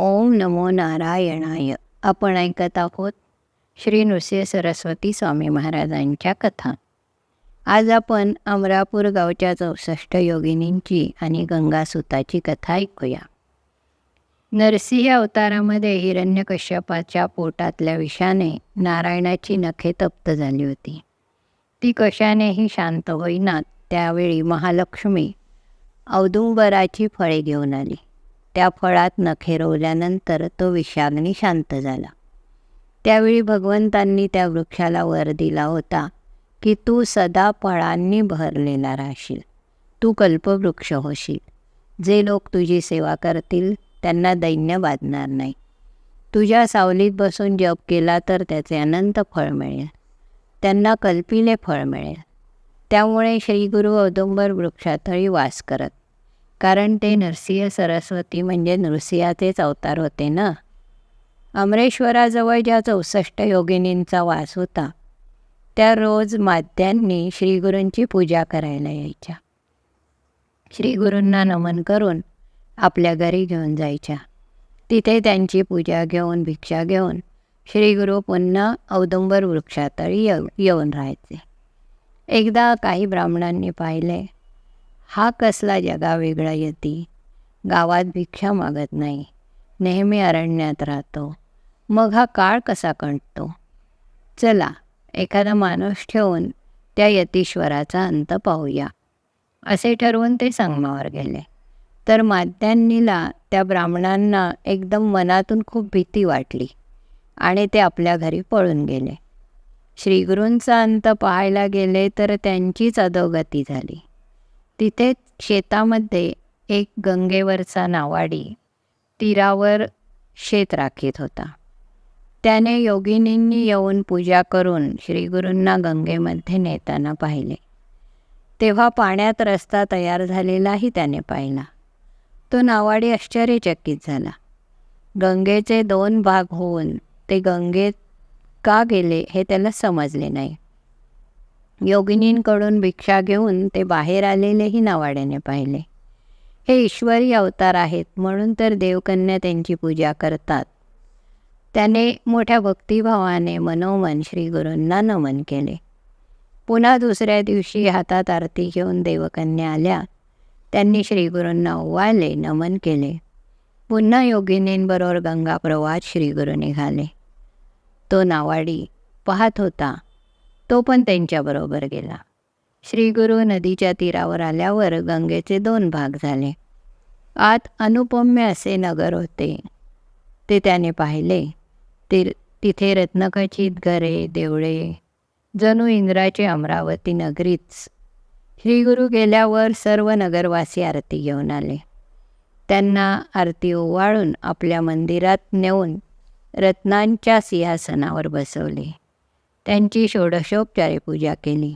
ओम नमो नारायणाय. आपण ऐकत आहोत श्री नृसिंह सरस्वती स्वामी महाराजांच्या कथा. आज आपण अमरापूर गावच्या चौसष्ट योगिनींची आणि गंगासुताची कथा ऐकूया. नरसिंह अवतारामध्ये हिरण्यकश्यपाच्या पोटातल्या विषाने नारायणाची नखे तप्त झाली होती. ती कशानेही शांत होईनात त्यावेळी महालक्ष्मी औदुंबराची फळे घेऊन आली. त्या फळात नखे रोवल्यानंतर तो विषाग्नी शांत झाला. त्यावेळी भगवंतांनी त्या वृक्षाला वर दिला होता की तू सदा फळांनी भरलेला राहशील. तू कल्पवृक्ष होशील. जे लोक तुझी सेवा करतील त्यांना दैन्य बाधणार नाही. तुझ्या सावलीत बसून जप केला तर त्याचे अनंत फळ मिळेल. त्यांना कल्पिले फळ मिळेल. त्यामुळे श्रीगुरु औदुंबर वृक्षातळी वास करत कारण ते नरसिंह सरस्वती म्हणजे नृसिंहाचेच अवतार होते ना? अमरेश्वराजवळ ज्या चौसष्ट योगिनींचा वास होता त्या रोज माध्यांनी श्रीगुरूंची पूजा करायला यायच्या. श्रीगुरूंना नमन करून आपल्या घरी घेऊन जायच्या. तिथे त्यांची पूजा घेऊन भिक्षा घेऊन श्रीगुरू पुन्हा औदुंबर वृक्षातळी येऊन राहायचे. एकदा काही ब्राह्मणांनी पाहिले हा कसला जगा वेगळा येती. गावात भिक्षा मागत नाही. नेहमी अरण्यात राहतो. मग हा काळ कसा कंटतो चला एखादा माणूस ठेवून त्या यतीश्वराचा अंत पाहूया. असे ठरवून ते संगमावर गेले. तर मात्यांनीला त्या ब्राह्मणांना एकदम मनातून खूप भीती वाटली आणि ते आपल्या घरी पळून गेले. श्रीगुरूंचा अंत पाहायला गेले तर त्यांचीच अधोगती झाली. तिथेच शेतामध्ये एक गंगेवरचा नावाडी तीरावर शेत राखीत होता. त्याने योगिनींनी येऊन पूजा करून श्रीगुरूंना गंगेमध्ये नेताना पाहिले. तेव्हा पाण्यात रस्ता तयार झालेलाही त्याने पाहिला. तो नावाडी आश्चर्यचकित झाला. गंगेचे दोन भाग होऊन ते गंगेत का गेले हे त्याला समजले नाही. योगिनींकडून भिक्षा घेऊन ते बाहेर आलेलेही नावाड्याने पाहिले. हे ईश्वरी अवतार आहेत म्हणून तर देवकन्या त्यांची पूजा करतात. त्याने मोठ्या भक्तिभावाने मनोमन श्री गुरूंना नमन केले. पुन्हा दुसऱ्या दिवशी हातात आरती घेऊन देवकन्या आल्या. त्यांनी श्रीगुरूंना ओवाळले नमन केले. पुन्हा योगिनींबरोबर गंगा प्रवाहात श्रीगुरू निघाले. तो नावाडी पाहत होता. तो पण त्यांच्याबरोबर गेला. श्रीगुरु नदीच्या तीरावर आल्यावर गंगेचे दोन भाग झाले. आत अनुपम्य असे नगर होते. ते त्याने पाहिले. ति तिथे रत्नखचित घरे देवळे जणू इंद्राचे अमरावती नगरीच. श्रीगुरु गेल्यावर सर्व नगरवासी आरती घेऊन आले. त्यांना आरती ओवाळून आपल्या मंदिरात नेऊन रत्नांच्या सिंहासनावर बसवले. त्यांची षोडशोपचारे पूजा केली.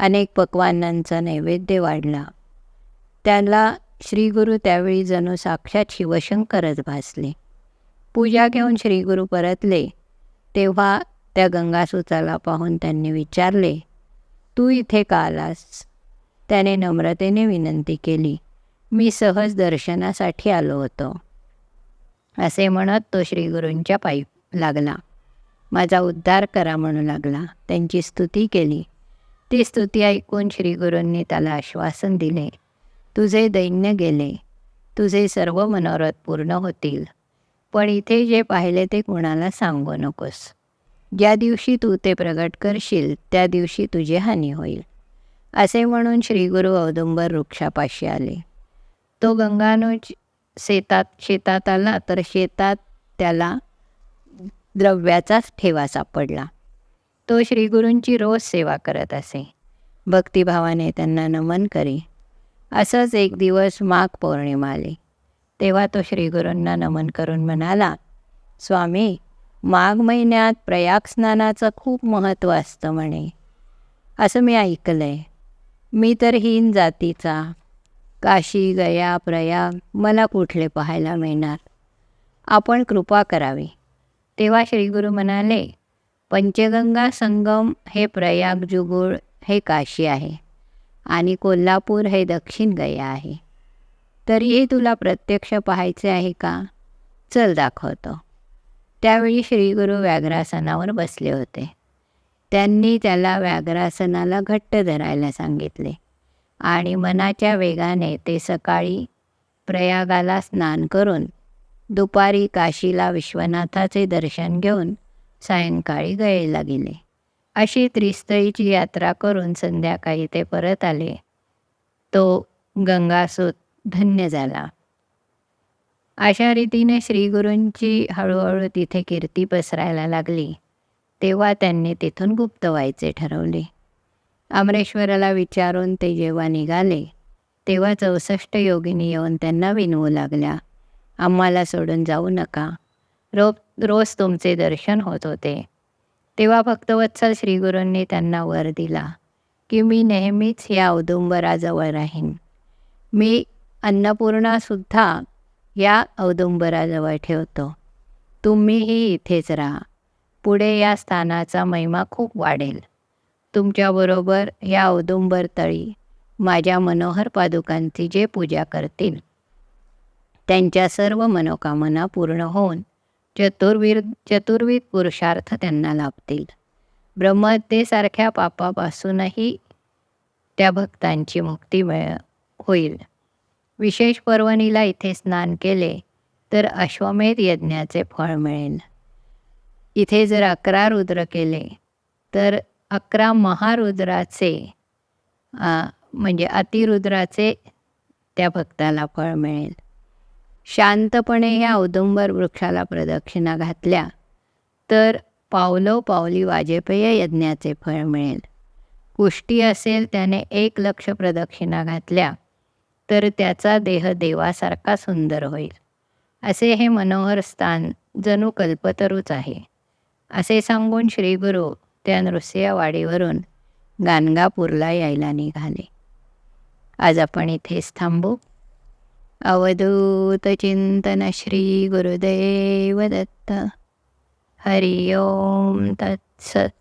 अनेक पक्वानांचा नैवेद्य वाढला. त्याला श्रीगुरू त्यावेळी जणू साक्षात शिवशंकरच भासले. पूजा घेऊन श्रीगुरू परतले. तेव्हा त्या गंगासूचाला पाहून त्यांनी विचारले तू इथे का आलास? त्याने नम्रतेने विनंती केली मी सहज दर्शनासाठी आलो होतो. असे म्हणत तो श्रीगुरूंच्या पायी लागला. माझा उद्धार करा म्हणू लागला. त्यांची स्तुती केली. ती स्तुती ऐकून श्रीगुरूंनी त्याला आश्वासन दिले. तुझे दैन्य गेले. तुझे सर्व मनोरथ पूर्ण होतील. पण इथे जे पाहिले ते कुणाला सांगू नकोस. ज्या दिवशी तू ते प्रगट करशील त्या दिवशी तुझी हानी होईल. असे म्हणून श्रीगुरू औदुंबर वृक्षापाशी आले. तो गंगानुज शेतात शेतात आला तर शेतात त्याला द्रव्याचाच ठेवा सापडला. तो श्रीगुरूंची रोज सेवा करत असे. भक्तिभावाने त्यांना नमन करी. असंच एक दिवस माघ पौर्णिमा आली. तेव्हा तो श्रीगुरूंना नमन करून म्हणाला स्वामी माघ महिन्यात प्रयाग स्नानाचं खूप महत्त्व असतं म्हणे. असं मी ऐकलं आहे मी तर हीन जातीचा. काशी गया प्रयाग मला कुठले पाहायला मिळणार? आपण कृपा करावी. तेव्हा श्रीगुरू म्हणाले पंचगंगा संगम हे प्रयाग जुगुळ हे काशी आहे आणि कोल्हापूर हे दक्षिण गया आहे. तरीही तुला प्रत्यक्ष पाहायचे आहे का? चल दाखवतो. त्यावेळी श्रीगुरु व्याघ्रासनावर बसले होते. त्यांनी त्याला व्याघ्रासनाला घट्ट धरायला सांगितले आणि मनाच्या वेगाने ते सकाळी प्रयागाला स्नान करून दुपारी काशीला विश्वनाथाचे दर्शन घेऊन सायंकाळी गयेला गेले. अशी त्रिस्थळीची यात्रा करून संध्याकाळी ते परत आले. तो गंगासूत धन्य झाला. अशा रीतीने श्रीगुरूंची हळूहळू तिथे कीर्ती पसरायला लागली. तेव्हा त्यांनी तिथून गुप्त व्हायचे ठरवले. अमरेश्वराला विचारून ते जेव्हा निघाले तेव्हा चौसष्ट योगिनी येऊन त्यांना विनवू लागल्या. आम्हाला सोडून जाऊ नका. रो रोज तुमचे दर्शन होत होते. तेव्हा भक्तवत्सल श्रीगुरूंनी त्यांना वर दिला की मी नेहमीच या औदुंबराजवळ राहीन. मी अन्नपूर्णासुद्धा या औदुंबराजवळ ठेवतो. तुम्हीही इथेच राहा. पुढे या स्थानाचा महिमा खूप वाढेल. तुमच्याबरोबर या औदुंबर तळी माझ्या मनोहर पादुकांची जे पूजा करतील त्यांच्या सर्व मनोकामना पूर्ण होऊन चतुर्वीर चतुर्विध पुरुषार्थ त्यांना लाभतील. ब्रह्महत्येसारख्या पापापासूनही त्या भक्तांची मुक्ती मिळ होईल. विशेष पर्वणीला इथे स्नान केले तर अश्वमेध यज्ञाचे फळ मिळेल. इथे जर अकरा रुद्र केले तर अकरा महारुद्राचे म्हणजे अतिरुद्राचे त्या भक्ताला फळ मिळेल. शांतपणे ह्या औदुंबर वृक्षाला प्रदक्षिणा घातल्या तर पावलो पावली वाजपेय यज्ञाचे फळ मिळेल. कुष्टी असेल त्याने एक लक्ष प्रदक्षिणा घातल्या तर त्याचा देह देवासारखा सुंदर होईल. असे हे मनोहर स्थान जणू कल्पतरूच आहे. असे सांगून श्रीगुरू त्या नृसिंहवाडीवरून गाणगापूरला यायला निघाले. आज आपण इथेच थांबू. अवधूत चिंतन श्री गुरुदेव दत्त हरि ओम तत्सत।